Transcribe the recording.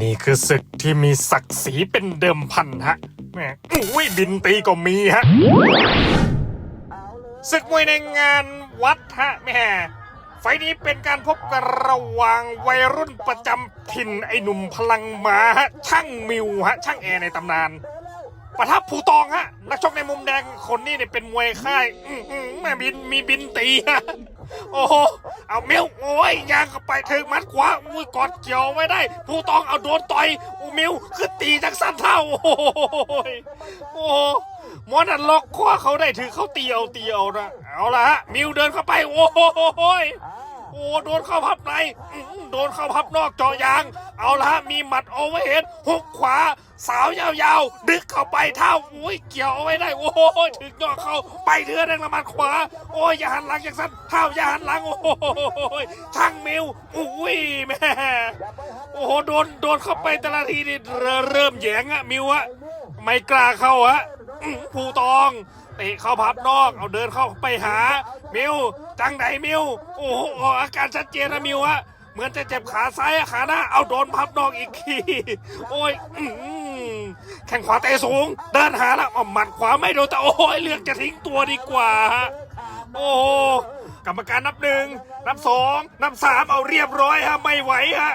นี่คือศึกที่มีศักดิ์ศรีเป็นเดิมพันฮะแหม่อุ้ยบินตีก็มีฮะศึกมวยในงานวัดฮะแม่ไฟนี้เป็นการพบกันระหว่างวัยรุ่นประจำถิ่นไอหนุ่มพลังมาฮะช่างมิวฮะช่างแอร์ในตำนานปะทับผูตองฮะนักชกในมุมแดงคนนี้เนี่ยเป็นมวยค่าย อื้อหือแม่บินมีบินตีฮะ โอ้โห เอาเมลโอ้ยยางเข้าไปถึงมัดขวาอุ้ยกอดเกี่ยวไว้ได้ ผู้ตองเอาโดนต่อยอูมิวคือตีจากสั้นเท่า โอ้โหโอ้โหหมอนันล็อกข้อเขาได้ถือเขาตีเอาตีเอานะเอาละฮะมิวเดินเข้าไป โอ้โห โอ้โดนเข้าพับในโดนเข้าพับนอกจอยาง เอาละมีหมัดโอเวอร์เฮดหุกขวา สาวยาวๆ ดึกเข้าไปเท้าอุ้ยเกี่ยวเอาไว้ได้ โอ้โหถึงยอดเข้าไปเถือแดงละหมัดขวา โอ้ยอย่าหันหลังอย่างสั้นเท้าอย่าหันหลัง โอ้โหช่างมิวอุ้ยแม่โอ้โหโดนโดนเข้าไปแต่ละทีนี่เริ่มเริ่มแยงอะมิวอะไม่กล้าเข้าฮะผู้ตอง เตะเข้าพับนอก เอาเดินเข้าไปหา มิว จังไหนมิว โอ้โหอาการชัดเจนนะมิวอะเหมือนจะเจ็บขาซ้ายอะขาหน้า เอาโดนพับนอกอีกที โอ้ยอืแข้งขวาเตะสูง เดินหาแล้วอหมัดขวาไม่โดนแต่โอ้ยเลือกจะทิ้งตัวดีกว่าฮะโอ้กรรมการนับหนึ่งนับสองนับสามเอาเรียบร้อยฮะ ไม่ไหวฮะ